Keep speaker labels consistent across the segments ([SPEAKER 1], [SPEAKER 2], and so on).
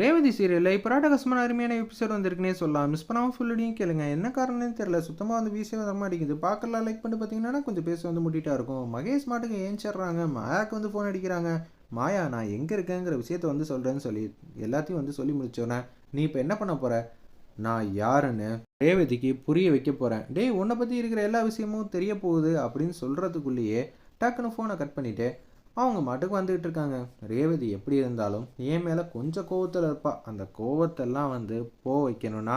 [SPEAKER 1] ரேவதி சீரியலில் இப்போ ராடகசமான அருமையான எபிசோட் வந்திருக்குனே சொல்லலாம். மிஸ் பண்ணாமல் ஃபுல்லடியும் கேளுங்க. என்ன காரணம்னு தெரியல. சுத்தமாக வந்து வீசியே வர அடிக்குது. பார்க்கலாம் லைக் பண்ணிட்டு பார்த்தீங்கன்னா கொஞ்சம் பேச வந்து முட்டிட்டா இருக்கும். மகேஷ் மாட்டுக்கு ஏஞ்சிடுறாங்க மாயாக்கு வந்து ஃபோன் அடிக்கிறாங்க. மாயா நான் எங்கே இருக்கேங்கிற விஷயத்த வந்து சொல்கிறேன்னு சொல்லி எல்லாத்தையும் வந்து சொல்லி முடிச்சோன்னே நீ இப்போ என்ன பண்ண போகிற நான் யாருன்னு ரேவதிக்கு புரிய வைக்க போகிறேன் டேய் உன்னை பற்றி இருக்கிற எல்லா விஷயமும் தெரிய போகுது அப்படின்னு சொல்கிறதுக்குள்ளேயே டக்குன்னு ஃபோனை கட் பண்ணிவிட்டு அவங்க மாட்டுக்கு வந்துகிட்டு இருக்காங்க. ரேவதி எப்படி இருந்தாலும் என் மேலே கொஞ்சம் கோவத்தில் இருப்பா. அந்த கோவத்தெல்லாம் வந்து போக வைக்கணும்னா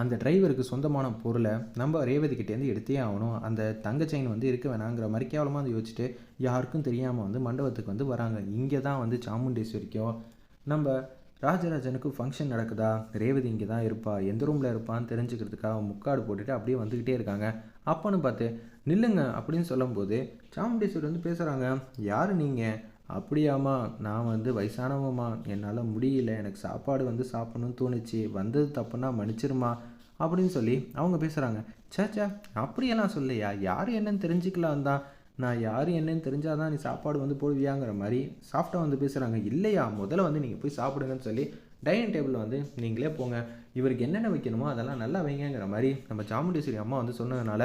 [SPEAKER 1] அந்த டிரைவருக்கு சொந்தமான பொருளை நம்ம ரேவதி கிட்டேருந்து எடுத்தே ஆகணும். அந்த தங்க செயின் வந்து இருக்க வேணாங்கிற மாதிரி கேவலமாக வந்து யோசிச்சுட்டு யாருக்கும் தெரியாமல் வந்து மண்டபத்துக்கு வந்து வராங்க. இங்கே தான் வந்து சாமுண்டேஸ்வரிக்கும் நம்ம ராஜராஜனுக்கு ஃபங்க்ஷன் நடக்குதா? ரேவதி இங்கே தான் இருப்பா. எந்த ரூமில் இருப்பான்னு தெரிஞ்சுக்கிறதுக்காக முக்காடு போட்டுட்டு அப்படியே வந்துக்கிட்டே இருக்காங்க. அப்போன்னு பார்த்து நில்லுங்க அப்படின்னு சொல்லும்போது சாமுண்டேஸ்வரி வந்து பேசுகிறாங்க யார் நீங்கள் அப்படியாம்மா நான் வந்து வயசானவம்மா. என்னால் முடியல. எனக்கு சாப்பாடு வந்து சாப்பிடணும்னு தோணுச்சு. வந்தது தப்புன்னா மன்னிச்சிருமா அப்படின்னு சொல்லி அவங்க பேசுகிறாங்க சேச்சா அப்படியெல்லாம் சொல்லையா யார் என்னன்னு தெரிஞ்சுக்கலாம் தான் நான் யார் என்னன்னு தெரிஞ்சாதான் நீ சாப்பாடு வந்து போடுவியாங்கிற மாதிரி சாஃப்டாக வந்து பேசுகிறாங்க இல்லையா? முதல்ல வந்து நீங்கள் போய் சாப்பிடுங்கன்னு சொல்லி டைனிங் டேபிளில் வந்து நீங்களே போங்க. இவருக்கு என்னென்ன வைக்கணுமோ அதெல்லாம் நல்லா வைங்கங்கிற மாதிரி நம்ம சாமுண்டேஸ்வரி அம்மா வந்து சொன்னதுனால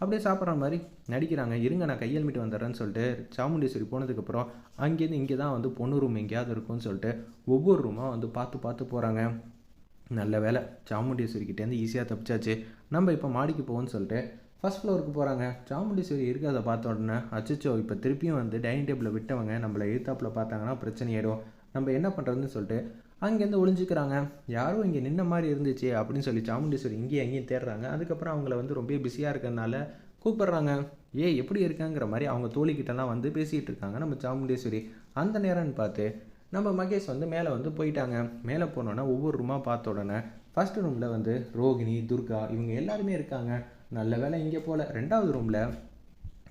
[SPEAKER 1] அப்படியே சாப்பிட்ற மாதிரி நடிக்கிறாங்க. இருங்க நான் கையெழுமிட்டு மீட்டு வந்துடுறேன்னு சொல்லிட்டு சாமுண்டேஸ்வரி போனதுக்கப்புறம் அங்கேருந்து இங்கே தான் வந்து பொண்ணு ரூம் எங்கேயாவது இருக்கும்னு சொல்லிட்டு ஒவ்வொரு ரூமாக வந்து பார்த்து பார்த்து போகிறாங்க நல்ல வேலை. சாமுண்டீஸ்வரிக்கிட்டேருந்து ஈஸியாக தப்பிச்சாச்சு. நம்ம இப்போ மாடிக்கு போவோம்னு சொல்லிட்டு ஃபஸ்ட் ஃப்ளோருக்கு போகிறாங்க சாமுண்டீஸ்வரி இருக்கிறத பார்த்த உடனே அச்சச்சோ இப்போ திருப்பியும் வந்து டைனிங் டேபிளில் விட்டவங்க நம்மளை எழுத்தாப்பில் பார்த்தாங்கன்னா பிரச்சனை ஆகிடும் நம்ம என்ன பண்ணுறதுன்னு சொல்லிட்டு அங்கேருந்து ஒளிஞ்சிக்கிறாங்க. யாரும் இங்கே நின்ன மாதிரி இருந்துச்சு அப்படின்னு சொல்லி சாமுண்டீஸ்வரி இங்கேயும் அங்கேயும் தேடுறாங்க. அதுக்கப்புறம் அவங்கள வந்து ரொம்ப பிஸியாக இருக்கிறதுனால கூப்பிட்றாங்க. ஏ எப்படி இருக்காங்கிற மாதிரி அவங்க தோழிக்கிட்டலாம் வந்து பேசிகிட்டு இருக்காங்க நம்ம சாமுண்டேஸ்வரி. அந்த நேரம்னு பார்த்து நம்ம மகேஷ் வந்து மேலே வந்து போயிட்டாங்க. மேலே போனோன்னே ஒவ்வொரு ரூமாக பார்த்த உடனே ஃபஸ்ட் ரூமில் வந்து ரோகிணி துர்கா இவங்க எல்லாருமே இருக்காங்க. நல்ல வேலை இங்கே போகல ரெண்டாவது ரூமில்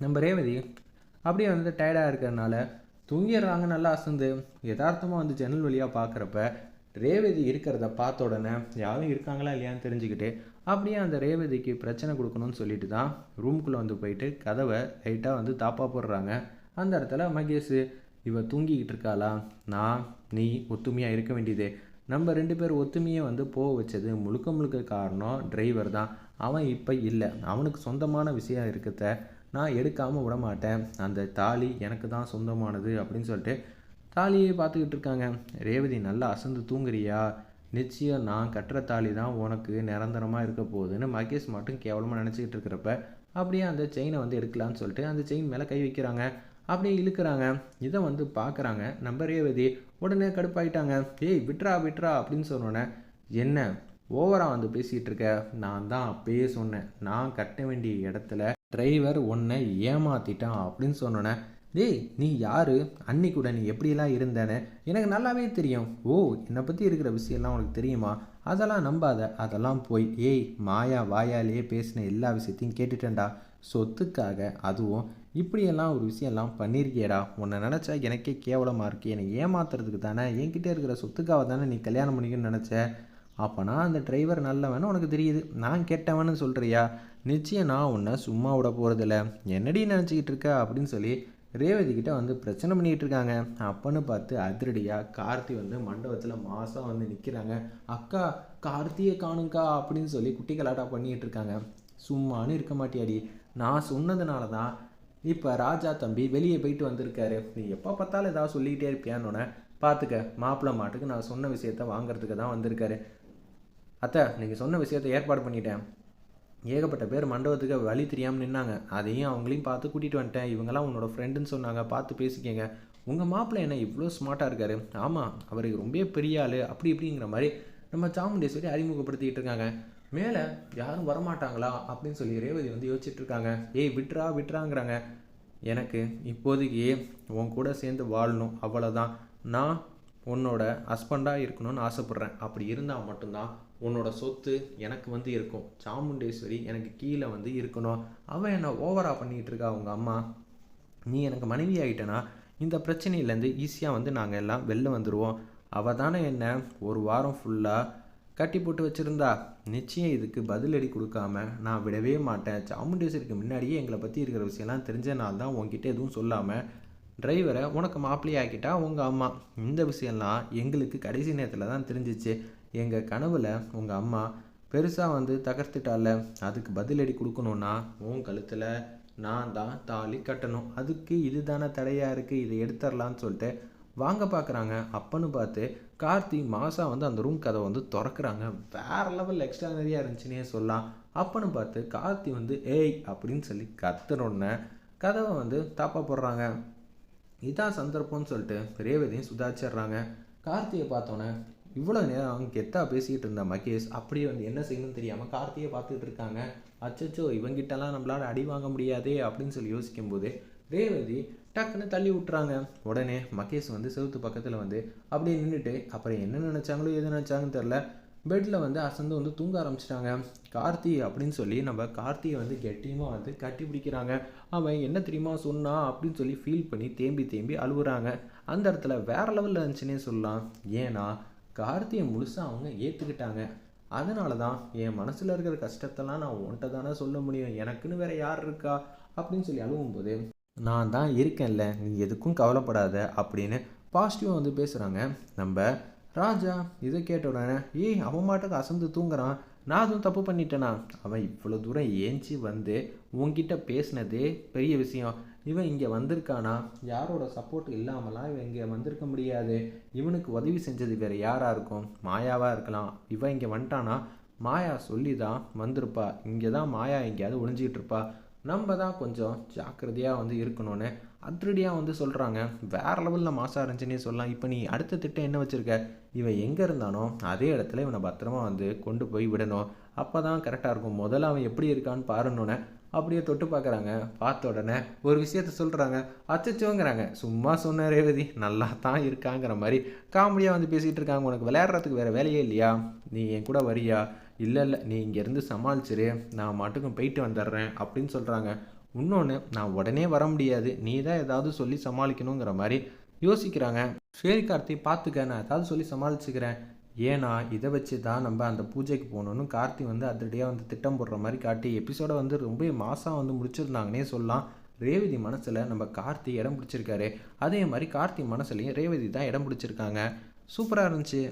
[SPEAKER 1] நம்ம ரேவதி அப்படியே வந்து டயர்டாக இருக்கிறனால தூங்கிடுறாங்க நல்லா அசந்து. யதார்த்தமாக வந்து ஜன்னல் வழியாக பார்க்குறப்ப ரேவதி இருக்கிறத பார்த்த உடனே யாரும் இருக்காங்களா இல்லையான்னு தெரிஞ்சுக்கிட்டு அப்படியே அந்த ரேவதிக்கு பிரச்சனை கொடுக்கணும்னு சொல்லிட்டு தான் ரூம்குள்ளே வந்து போயிட்டு கதவை லைட்டாக வந்து தாப்பா போடுறாங்க. அந்த இடத்துல மகேஷ் இவ தூங்கிக்கிட்டு இருக்காளா? நான் நீ ஒத்துமையாக இருக்க வேண்டியது. நம்ம ரெண்டு பேர் ஒத்துமையை வந்து போக வச்சது முழுக்க முழுக்க காரணம் டிரைவர் தான். அவன் இப்போ இல்லை. அவனுக்கு சொந்தமான விஷயம் இருக்கிறத நான் எடுக்காமல் விடமாட்டேன். அந்த தாலி எனக்கு தான் சொந்தமானது அப்படின்னு சொல்லிட்டு தாலியை பார்த்துக்கிட்டு இருக்காங்க. ரேவதி நல்லா அசந்து தூங்குறியா? நிச்சயம் நான் கட்டுற தாலி தான் உனக்கு நிரந்தரமாக இருக்க போகுதுன்னு மகேஷ் மட்டும் கேவலமாக நினச்சிக்கிட்டு இருக்கிறப்ப அப்படியே அந்த செயினை வந்து எடுக்கலான்னு சொல்லிட்டு அந்த செயின் மேலே கை வைக்கிறாங்க. அப்படியே இழுக்கிறாங்க. இதை வந்து பார்க்குறாங்க. நம்ம ரேவதி உடனே கடுப்பாயிட்டாங்க. ஏய் விட்ரா விட்ரா அப்படின்னு சொன்னோன்னே என்ன? ஓவராக வந்து பேசிகிட்டு இருக்க? நான் தான் அப்பயே சொன்னேன். நான் கட்ட வேண்டிய இடத்துல டிரைவர் உன்னை ஏமாத்திட்டான் அப்படின்னு சொன்னோன்னே டேய் நீ யாரு? அன்னி கூட நீ எப்படியெல்லாம் இருந்தேன்னு எனக்கு நல்லாவே தெரியும். ஓ என்னை பற்றி இருக்கிற விஷயம்லாம் உனக்கு தெரியுமா? அதெல்லாம் நம்பாத. அதெல்லாம் போய் ஏய் மாயா வாயாலேயே பேசின எல்லா விஷயத்தையும் கேட்டுட்டேன்டா. சொத்துக்காக அதுவும் இப்படியெல்லாம் ஒரு விஷயம்லாம் பண்ணியிருக்கியடா. உன்னை நினச்சா எனக்கே கேவலமாக இருக்குது என்னை ஏமாத்துறதுக்கு தானே என்கிட்ட இருக்கிற சொத்துக்காக தானே நீ கல்யாணம் பண்ணிக்கணும்னு நினச்ச? அப்போனா அந்த டிரைவர் நல்லவன்னு உனக்கு தெரியுது. நான் கெட்டவன்னு சொல்கிறியா நிச்சயம் நான் உன்னை சும்மா விட போகிறதில்ல என்னடி நினச்சிக்கிட்டு இருக்க? அப்படின்னு சொல்லி ரேவதி கிட்ட வந்து பிரச்சனை பண்ணிக்கிட்டு இருக்காங்க. அப்பன்னு பார்த்து அதிரடியாக கார்த்தி வந்து மண்டபத்தில் மாதம் வந்து நிற்கிறாங்க அக்கா கார்த்தியை காணுங்கக்கா அப்படின்னு சொல்லி குட்டி கலாட்டா பண்ணிக்கிட்டு இருக்காங்க. சும்மானு இருக்க மாட்டியாடி. நான் சொன்னதுனால தான் இப்போ ராஜா தம்பி வெளியே போயிட்டு வந்திருக்காரு. நீ எப்போ பார்த்தாலும் ஏதாவது சொல்லிக்கிட்டே இருப்பியான்னு பார்த்துக்க. மாப்பிள்ள மாட்டுக்கு நான் சொன்ன விஷயத்த வாங்குறதுக்கு தான் வந்திருக்காரு. அத்தை நீங்கள் சொன்ன விஷயத்த ஏற்பாடு பண்ணிட்டேன். ஏகப்பட்ட பேர் மண்டபத்துக்கு வழி தெரியாமல் நின்னாங்க. அதையும் அவங்களையும் பார்த்து கூட்டிகிட்டு வந்துட்டேன். இவங்கெல்லாம் உன்னோட ஃப்ரெண்டுன்னு சொன்னாங்க. பார்த்து பேசிக்கங்க. உங்கள் மாப்பிள்ளை என்ன இவ்வளோ ஸ்மார்ட்டாக இருக்காரு? ஆமாம் அவருக்கு ரொம்ப பெரிய ஆள். அப்படி இப்படிங்கிற மாதிரி நம்ம சாமுண்டேஸ்வரி அறிமுகப்படுத்திக்கிட்டு இருக்காங்க. மேலே யாரும் வரமாட்டாங்களா? அப்படின்னு சொல்லி ரேவதி வந்து யோசிச்சுட்டு இருக்காங்க. ஏய் விட்ரா விட்ராங்கிறாங்க எனக்கு இப்போதைக்கு உன் கூட சேர்ந்து வாழணும். அவ்வளோதான் நான் உன்னோட ஹஸ்பண்டாக இருக்கணும்னு ஆசைப்பட்றேன். அப்படி இருந்தால் மட்டும்தான் உன்னோட சொத்து எனக்கு வந்து இருக்கும். சாமுண்டேஸ்வரி எனக்கு கீழே வந்து இருக்கணும். அவன் என்னை ஓவராக பண்ணிகிட்டு இருக்கா அவங்க அம்மா? நீ எனக்கு மனைவி ஆகிட்டனா இந்த பிரச்சனையிலேருந்து ஈஸியாக வந்து நாங்கள் எல்லாம் வெளில வந்துடுவோம் அவள் தானே என்ன ஒரு வாரம் ஃபுல்லாக கட்டி போட்டு வச்சுருந்தா? நிச்சயம் இதுக்கு பதிலடி கொடுக்காம நான் விடவே மாட்டேன். சாமுண்டேஸ்வரிக்கு முன்னாடியே எங்களை பற்றி இருக்கிற விஷயம்லாம் தெரிஞ்சனால தான் உங்ககிட்ட எதுவும் சொல்லாமல் டிரைவரை உனக்கு மாப்பிள்ளையை ஆக்கிட்டா உங்கள் அம்மா. இந்த விஷயம்லாம் எங்களுக்கு கடைசி நேரத்தில் தான் தெரிஞ்சிச்சு. எங்கள் கனவில் உங்கள் அம்மா பெருசாக வந்து தகர்த்துட்டால அதுக்கு பதிலடி கொடுக்கணுன்னா உன் கழுத்தில் நான் தான் தாலி கட்டணும். அதுக்கு இது தானே தடையாக இருக்குது இதை எடுத்துடலான்னு சொல்லிட்டு வாங்க பார்க்குறாங்க அப்பன்னு பார்த்து கார்த்தி மாசா வந்து அந்த ரூம் கதை வந்து திறக்கிறாங்க. வேற லெவல் எக்ஸ்ட்ரானரியாக இருந்துச்சுன்னே சொல்லலாம். அப்பன்னு பார்த்து கார்த்தி வந்து ஏய் அப்படின்னு சொல்லி கத்துனோடனே கதவை வந்து தாப்பா போடுறாங்க. இதான் சந்தர்ப்பம்னு சொல்லிட்டு ரேவதியும் சுதாச்சிடுறாங்க கார்த்தியை பார்த்தோன்னே இவ்வளோ நேரம் அவங்க கெத்தாக பேசிக்கிட்டு இருந்த மகேஷ் அப்படியே வந்து என்ன செய்யணும்னு தெரியாமல் கார்த்தியை பார்த்துட்டு இருக்காங்க. அச்சச்சோ இவங்கிட்டலாம் நம்மளால அடி வாங்க முடியாதே அப்படின்னு சொல்லி யோசிக்கும்போது ரேவதி டக்குன்னு தள்ளி விட்டுறாங்க. உடனே மகேஷ் வந்து செவுத்து பக்கத்தில் வந்து அப்படியே நின்றுட்டு அப்புறம் என்ன நினச்சாங்களோ எது நினச்சாங்கன்னு தெரில பெட்டில் வந்து அசந்து வந்து தூங்க ஆரம்பிச்சிட்டாங்க. கார்த்தி அப்படின்னு சொல்லி நம்ம கார்த்தியை வந்து கெட்டியமாக வந்து கட்டி பிடிக்கிறாங்க. அவன் என்ன தெரியுமா சொன்னா அப்படின்னு சொல்லி ஃபீல் பண்ணி தேம்பி தேம்பி அழுகுறாங்க அந்த இடத்துல வேற லெவலில் இருந்துச்சுன்னே சொல்லலாம். ஏன்னா கார்த்தியை முழுசாக அவங்க ஏற்றுக்கிட்டாங்க அதனால தான் என் மனசில் இருக்கிற கஷ்டத்தெல்லாம் நான் உன்கிட்ட தானே சொல்ல முடியும். எனக்குன்னு வேற யார் இருக்கா? அப்படின்னு சொல்லி அழுகும்போது நான் தான் இருக்கேன்ல நீ எதுக்கும் கவலைப்படாத அப்படின்னு பாசிட்டிவாக வந்து பேசுகிறாங்க நம்ம ராஜா இதை கேட்ட உடனே ஏய் அவன் மாட்டுக்கு அசந்து தூங்குறான். நான் அதுவும் தப்பு பண்ணிட்டேனா? அவன் இவ்வளோ தூரம் ஏஞ்சி வந்து உன்கிட்ட பேசினதே பெரிய விஷயம். இவன் இங்கே வந்திருக்கானா? யாரோட சப்போர்ட் இல்லாமலாம் இவன் இங்கே வந்திருக்க முடியாது? இவனுக்கு உதவி செஞ்சது வேறு யாராக இருக்கும்? மாயாவாக இருக்கலாம். இவன் இங்கே வந்துட்டானா? மாயா சொல்லி தான் வந்திருப்பா. இங்கே தான் மாயா எங்கேயாவது ஒளிஞ்சிக்கிட்டு இருப்பா. நம்ம தான் கொஞ்சம் ஜாக்கிரதையாக வந்து இருக்கணும்னு அதிரடியாக வந்து சொல்கிறாங்க வேறு லெவலில் மாசாக இருந்துச்சுன்னே சொல்லலாம். இப்போ நீ அடுத்த திட்டம் என்ன வச்சுருக்க? இவன் எங்கே இருந்தானோ அதே இடத்துல இவனை பத்திரமா வந்து கொண்டு போய் விடணும். அப்போ தான் கரெக்டாக இருக்கும். முதல்ல அவன் எப்படி இருக்கான்னு பாருன்னொன்னே அப்படியே தொட்டு பார்க்குறாங்க. பார்த்த உடனே ஒரு விஷயத்த சொல்கிறாங்க அச்சச்சோங்கிறாங்க. சும்மா சொன்ன ரேவதி. நல்லா தான் இருக்காங்கிற மாதிரி காமெடியாக வந்து பேசிகிட்டு இருக்காங்க. உனக்கு விளையாடுறதுக்கு வேறு வேலையே இல்லையா? நீ என் கூட வரியா? இல்லை இல்லை. நீ இங்கேருந்து சமாளிச்சிரு. நான் மட்டுக்கும் போயிட்டு வந்துடுறேன் அப்படின்னு சொல்கிறாங்க இன்னொன்று நான் உடனே வர முடியாது. நீ தான் ஏதாவது சொல்லி சமாளிக்கணுங்கிற மாதிரி யோசிக்கிறாங்க. சரி கார்த்தி பார்த்துக்க. நான் ஏதாவது சொல்லி சமாளிச்சுக்கிறேன். ஏன்னா இதை வச்சு தான் நம்ம அந்த பூஜைக்கு போகணுன்னு கார்த்தி வந்து அதிரடியாக வந்து திட்டம் போடுற மாதிரி காட்டி எபிசோடை வந்து ரொம்ப மாதம் வந்து முடிச்சிருந்தாங்கன்னே சொல்லலாம். ரேவதி மனசில் நம்ம கார்த்தி இடம் பிடிச்சிருக்காரு. அதே மாதிரி கார்த்தி மனசுலையும் ரேவதி தான் இடம் பிடிச்சிருக்காங்க. சூப்பராக இருந்துச்சு.